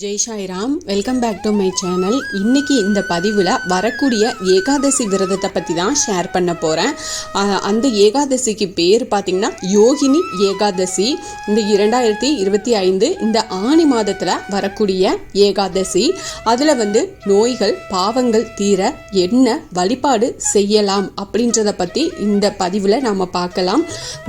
Jai Sairam welcome back to my channel இன்னைக்கு இந்த பதிவில் வரக்கூடிய ஏகாதசி விரதத்தை பற்றி தான் ஷேர் பண்ண போகிறேன் அந்த ஏகாதசிக்கு பேர் பார்த்திங்கன்னா யோகினி ஏகாதசி. இந்த இரண்டாயிரத்தி இருபத்தி ஐந்து இந்த ஆணி மாதத்தில் வரக்கூடிய ஏகாதசி. அதில் வந்து நோய்கள் பாவங்கள் தீர என்ன வழிபாடு செய்யலாம் அப்படின்றத பற்றி இந்த பதிவில் நாம் பார்க்கலாம்.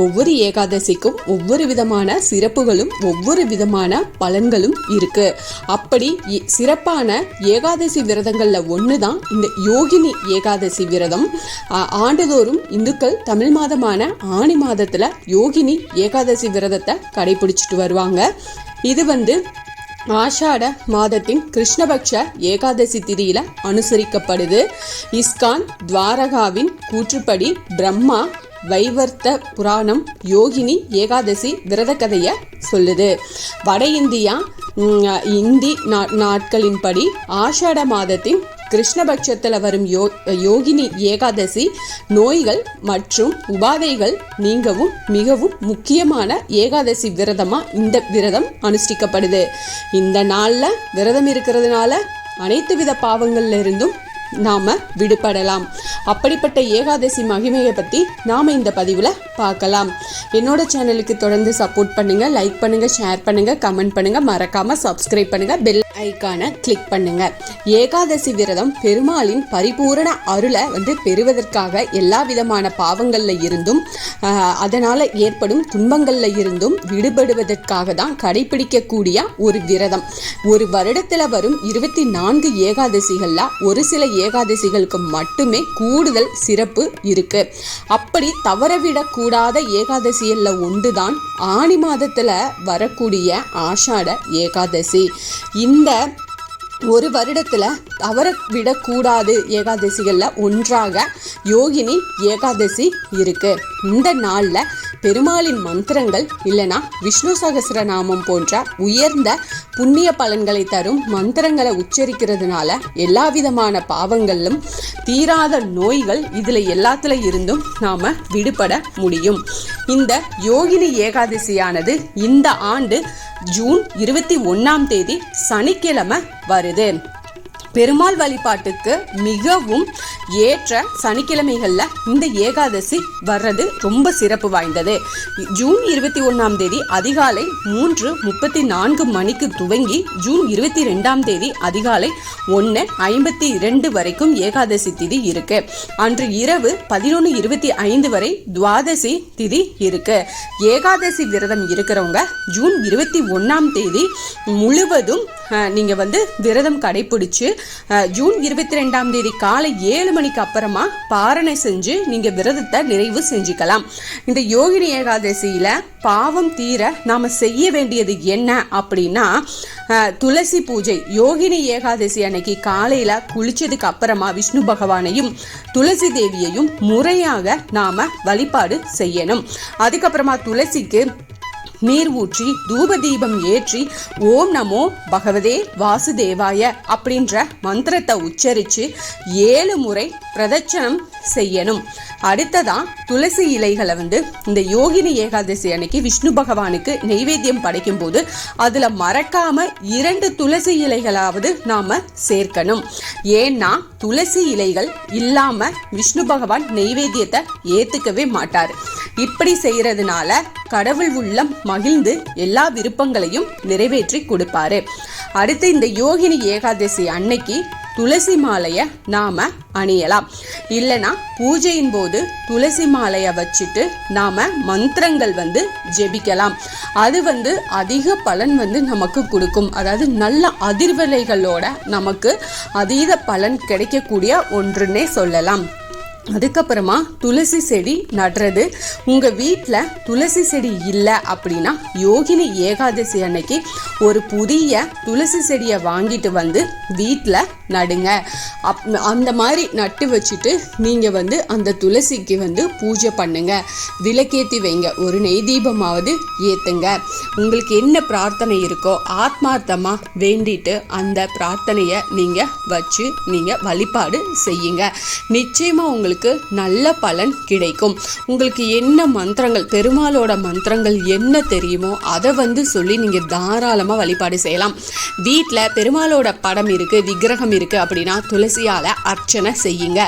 ஒவ்வொரு ஏகாதசிக்கும் ஒவ்வொரு விதமான சிறப்புகளும் ஒவ்வொரு விதமான பலன்களும் இருக்குது அப்படி இ- சிறப்பான ஏகாதசி விரதங்கள்ல ஒன்று தான் இந்த யோகினி ஏகாதசி விரதம். ஆண்டுதோறும் இந்துக்கள் தமிழ் மாதமான ஆணி மாதத்துல யோகினி ஏகாதசி விரதத்தை கடைபிடிச்சிட்டு வருவாங்க. இது வந்து ஆஷாட மாதத்தின் கிருஷ்ணபக்ஷ ஏகாதசி திதியில அனுசரிக்கப்படுது. இஸ்கான் துவாரகாவின் கூற்றுப்படி பிரம்மா வைவர்த்த புராணம் யோகினி ஏகாதசி விரத கதையை சொல்லுது. வட இந்தியா இந்தி நா- நாட்களின்படி ஆஷாட மாதத்தின் கிருஷ்ணபட்சத்தில் வரும் யோ யோகினி ஏகாதசி நோய்கள் மற்றும் உபாதைகள் நீங்கவும் மிகவும் முக்கியமான ஏகாதசி விரதமாக இந்த விரதம் அனுஷ்டிக்கப்படுது. இந்த நாளில் விரதம் இருக்கிறதுனால அனைத்து வித பாவங்கள்ல இருந்தும் நாம விடுபடலாம். அப்படிப்பட்ட ஏகாதசி மகிமையை பத்தி நாம இந்த பதிவுல பார்க்கலாம். என்னோட சேனலுக்கு தொடர்ந்து சப்போர்ட் பண்ணுங்க லைக் பண்ணுங்க ஷேர் பண்ணுங்க கமெண்ட் பண்ணுங்க மறக்காம சப்ஸ்கிரைப் பண்ணுங்க பெல் ஐக்கானை கிளிக் பண்ணுங்க. ஏகாதசி விரதம் பெருமாளின் பரிபூரண அருளை வந்து பெறுவதற்காக எல்லா விதமான பாவங்கள்ல இருந்தும் அதனால் அதனால ஏற்படும் துன்பங்கள்ல இருந்தும் விடுபடுவதற்காக தான் கடைபிடிக்கக்கூடிய ஒரு விரதம். ஒரு வருடத்துல வரும் இருபத்தி நான்கு ஏகாதசிகள்ல ஒரு சில ஏகாதசிகளுக்கு மட்டுமே கூடுதல் சிறப்பு இருக்கு. அப்படி தவறவிடக்கூடாத ஏகாதசிகளில் ஒன்றுதான் ஆணி மாதத்துல வரக்கூடிய ஆஷாட ஏகாதசி. இந்த இந்த ஒரு வருடத்தில் தவற விடக்கூடாது ஏகாதசிகளில் ஒன்றாக யோகினி ஏகாதசி இருக்கு. இந்த நாளில் பெருமாளின் மந்திரங்கள் இல்லைனா விஷ்ணு சகஸ்ரநாமம் போன்ற உயர்ந்த புண்ணிய பலன்களை தரும் மந்திரங்களை உச்சரிக்கிறதுனால எல்லா விதமான பாவங்களும் தீராத நோய்கள் இதில் எல்லாத்துல இருந்தும் நாம் விடுபட முடியும். இந்த யோகினி ஏகாதசியானது இந்த ஆண்டு ஜூன் இருபத்தி ஒன்னாம் தேதி சனிக்கிழமை வருது. பெருமாள் வழிபாட்டுக்கு மிகவும் ஏற்ற சனிக்கிழமைகளில் இந்த ஏகாதசி வர்றது ரொம்ப சிறப்பு வாய்ந்தது. ஜூன் இருபத்தி ஒன்றாம் தேதி அதிகாலை மூன்று முப்பத்தி நான்கு மணிக்கு துவங்கி ஜூன் இருபத்தி ரெண்டாம் தேதி அதிகாலை ஒன்று ஐம்பத்தி இரண்டு வரைக்கும் ஏகாதசி திதி இருக்கு. அன்று இரவு பதினொன்று இருபத்தி ஐந்து வரை துவாதசி திதி இருக்கு. ஏகாதசி விரதம் இருக்கிறவங்க ஜூன் இருபத்தி ஒன்றாம் தேதி முழுவதும் நீங்கள் வந்து விரதம் கடைபிடிச்சு ஜூன் இருபத்தி ரெண்டாம் தேதி காலை ஏழு மணிக்கு அப்புறமா பாரணை செஞ்சு நீங்கள் விரதத்தை நிறைவு செஞ்சுக்கலாம். இந்த யோகினி ஏகாதசியில் பாவம் தீர நாம் செய்ய வேண்டியது என்ன அப்படின்னா துளசி பூஜை. யோகினி ஏகாதசி அன்னைக்கு காலையில் குளிச்சதுக்கு அப்புறமா விஷ்ணு பகவானையும் துளசி தேவியையும் முறையாக நாம் வழிபாடு செய்யணும். அதுக்கப்புறமா துளசிக்கு நீர் ஊற்றி தூப தீபம் ஏற்றி ஓம் நமோ பகவதே வாசுதேவாய அப்படின்ற மந்திரத்தை உச்சரித்து ஏழு முறை பிரதட்சணம் செய்யணும். அடுத்ததான் துளசி இலைகளை வந்து இந்த யோகினி ஏகாதசி அன்னைக்கு விஷ்ணு பகவானுக்கு நெய்வேத்தியம் படைக்கும் போது அதில் மறக்காம இரண்டு துளசி இலைகளாவது நாம சேர்க்கணும். ஏன்னா துளசி இலைகள் இல்லாம விஷ்ணு பகவான் நெய்வேத்தியத்தை ஏத்துக்கவே மாட்டார். இப்படி செய்யறதுனால கடவுள் உள்ளம் மகிழ்ந்து எல்லா விருப்பங்களையும் நிறைவேற்றி கொடுப்பாரு. அடுத்து இந்த யோகினி ஏகாதசி அன்னைக்கு துளசி மாலையை நாம அணியலாம். இல்லைனா பூஜையின் போது துளசி மாலையை வச்சுட்டு நாம மந்திரங்கள் வந்து ஜெபிக்கலாம். அது வந்து அதிக பலன் வந்து நமக்கு கொடுக்கும். அதாவது நல்ல அதிர்வலைகளோட நமக்கு அதீத பலன் கிடைக்கக்கூடிய ஒன்றுன்னே சொல்லலாம். அதுக்கப்புறமா துளசி செடி நடுறது. உங்கள் வீட்டில் துளசி செடி இல்லை அப்படின்னா யோகினி ஏகாதசி அன்னைக்கு ஒரு புதிய துளசி செடியை வாங்கிட்டு வந்து வீட்டில் நடுங்க. அப் அந்த மாதிரி நட்டு வச்சுட்டு நீங்கள் வந்து அந்த துளசிக்கு வந்து பூஜை பண்ணுங்க. விளக்கேற்றி வைங்க. ஒரு நெய் தீபமாவது ஏற்றுங்க உங்களுக்கு என்ன பிரார்த்தனை இருக்கோ ஆத்மார்த்தமாக வேண்டிட்டு அந்த பிரார்த்தனையை நீங்கள் வச்சு நீங்கள் வழிபாடு செய்யுங்க. நிச்சயமாக உங்களுக்கு உங்களுக்கு நல்ல பலன் கிடைக்கும். உங்களுக்கு என்ன மந்திரங்கள் பெருமாளோட மந்திரங்கள் என்ன தெரியுமோ அதை வந்து சொல்லி நீங்கள் தாராளமாக வழிபாடு செய்யலாம். வீட்டில் பெருமாளோட படம் இருக்குது விக்கிரகம் இருக்குது அப்படின்னா துளசியால் அர்ச்சனை செய்யுங்க.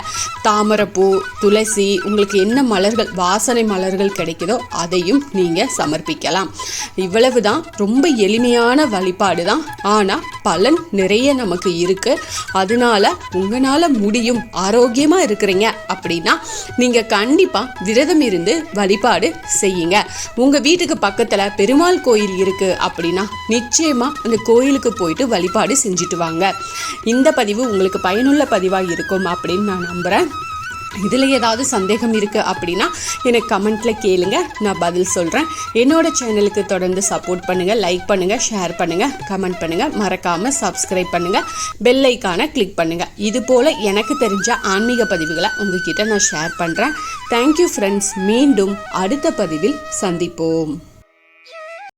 தாமரைப்பூ துளசி உங்களுக்கு என்ன மலர்கள் வாசனை மலர்கள் கிடைக்குதோ அதையும் நீங்கள் சமர்ப்பிக்கலாம். இவ்வளவு தான் ரொம்ப எளிமையான வழிபாடு தான். ஆனால் பலன் நிறைய நமக்கு இருக்குது அதனால உங்களால் முடியும். ஆரோக்கியமாக இருக்கிறீங்க. அப்படின்னா நீங்கள் கண்டிப்பாக விரதம் இருந்து வழிபாடு செய்யுங்க. உங்கள் வீட்டுக்கு பக்கத்தில் பெருமாள் கோயில் இருக்குது அப்படின்னா நிச்சயமாக அந்த கோயிலுக்கு போயிட்டு வழிபாடு செஞ்சுட்டு வாங்க. இந்த பதிவு உங்களுக்கு பயனுள்ள பதிவாக இருக்கும் அப்படின்னு நான் நம்புகிறேன் இதில் ஏதாவது சந்தேகம் இருக்குது அப்படின்னா எனக்கு கமெண்ட்டில் கேளுங்க. நான் பதில் சொல்கிறேன் என்னோட சேனலுக்கு தொடர்ந்து சப்போர்ட் பண்ணுங்கள் லைக் பண்ணுங்கள் ஷேர் பண்ணுங்கள் கமெண்ட் பண்ணுங்கள் மறக்காமல் சப்ஸ்கிரைப் பண்ணுங்கள் பெல் ஐக்கானை கிளிக் பண்ணுங்கள் இது போல் எனக்கு தெரிஞ்ச ஆன்மீக பதிவுகளை உங்ககிட்ட நான் ஷேர் பண்ணுறேன் தேங்க்யூ ஃப்ரெண்ட்ஸ் மீண்டும் அடுத்த பதிவில் சந்திப்போம்.